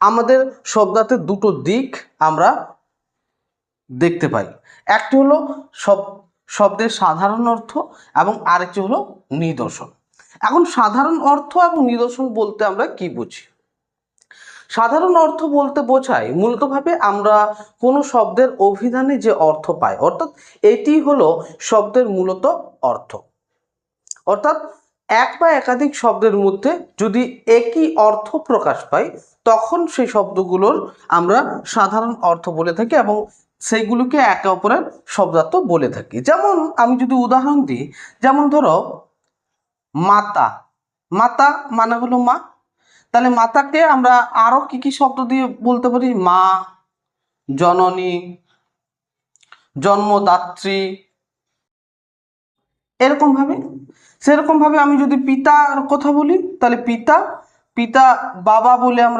আমাদের শব্দাতে দুটো দিক আমরা দেখতে পাই। একটি হলো শব, শব্দের সাধারণ অর্থ এবং আরেকটি হলো নিদর্শন। এখন সাধারণ অর্থ এবং নিদর্শন বলতে আমরা কি বুঝি? সাধারণ অর্থ বলতে বোঝায় মূলতভাবে আমরা কোনো শব্দের অভিধানে যে অর্থ পাই, অর্থাৎ এটি হলো শব্দের মূলত অর্থ। অর্থাৎ এক বা একাধিক শব্দের মধ্যে যদি একই অর্থ প্রকাশ পায়, তখন সেই শব্দগুলোর আমরা সাধারণ অর্থ বলে থাকি এবং সেইগুলোকে একে অপরের শব্দার্থ বলে থাকি। যেমন আমি যদি উদাহরণ দিই, যেমন ধরো, মাতা। মাতা মানে হলো মা। তাহলে মাতাকে আমরা আরও কি কি শব্দ দিয়ে বলতে পারি? মা, জননী, জন্মদাত্রী এরকম সেরকমভাবে সেরকম ভাবে আমি যদি পিতার কথা বলি, তাহলে পিতা পিতা বাবা বলে আমরা